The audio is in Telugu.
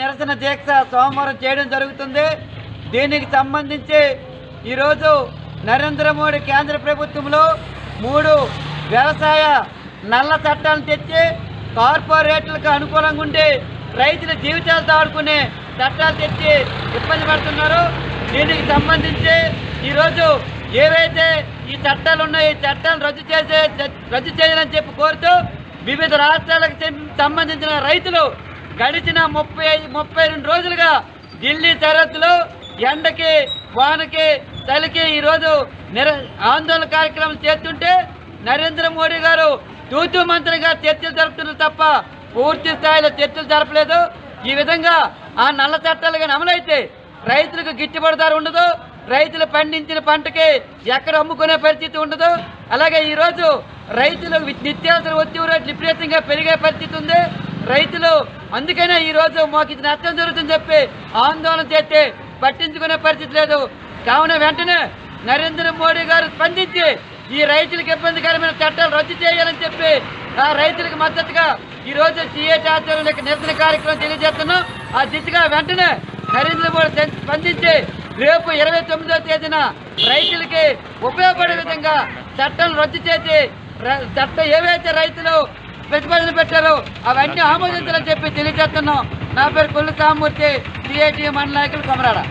నిరసన దీక్ష సోమవారం చేయడం జరుగుతుంది. దీనికి సంబంధించి ఈరోజు నరేంద్ర మోడీ కేంద్ర ప్రభుత్వంలో మూడు వ్యవసాయ నల్ల చట్టాలను తెచ్చి కార్పొరేట్లకు అనుకూలంగా ఉండి రైతుల జీవితాలతో ఆడుకునే చట్టాలు తెచ్చి ఇబ్బంది పడుతున్నారు. దీనికి సంబంధించి ఈరోజు ఏవైతే ఈ చట్టాలు ఉన్నాయో ఈ చట్టాలు రద్దు చేసే రద్దు చేయాలని చెప్పి కోరుతూ వివిధ రాష్ట్రాలకు సంబంధించిన రైతులు గడిచిన ముప్పై ముప్పై రెండు రోజులుగా ఢిల్లీ సరిహద్దులో ఎండకి వానకి చలికి ఈరోజు నిర ఆందోళన కార్యక్రమం చేస్తుంటే నరేంద్ర మోడీ గారు తూతూ మంత్రిగా చర్చలు జరుపుతున్నారు తప్ప పూర్తి స్థాయిలో చర్చలు జరపలేదు. ఈ విధంగా ఆ నల్ల చట్టాలు కానీ అమలైతే రైతులకు గిట్టుబాటు ధర ఉండదు. రైతులు పండించిన పంటకి ఎక్కడ అమ్ముకునే పరిస్థితి ఉండదు. అలాగే ఈరోజు రైతులు నిత్యావసర వస్తువు రేట్లు విపరీతంగా పెరిగే పరిస్థితి ఉంది. రైతులు అందుకనే ఈరోజు మాకు ఇది నష్టం జరుగుతుందని చెప్పి ఆందోళన చేస్తే పట్టించుకునే పరిస్థితి లేదు. కావున వెంటనే నరేంద్ర మోడీ గారు స్పందించి ఈ రైతులకు ఇబ్బందికరమైన చట్టాలు రద్దు చేయాలని చెప్పి ఆ రైతులకు మద్దతుగా ఈరోజు రోజు సిఏటి ఆధ్వర్యంలో నిరసన కార్యక్రమం తెలియజేస్తున్నాం. ఆ దిశగా వెంటనే నరేంద్ర మోడీ స్పందించి రేపు ఇరవై తొమ్మిదో తేదీన రైతులకి ఉపయోగపడే విధంగా చట్టం రద్దు చేసి చట్టం ఏవైతే రైతులు పెట్టుబడులు పెట్టారు. అవన్నీ ఆమోదించాలని చెప్పి తెలియజేస్తున్నాం. నా పేరు కొల్లు సామూర్తి సిఐటి మండల నాయకులు కొమరాడ.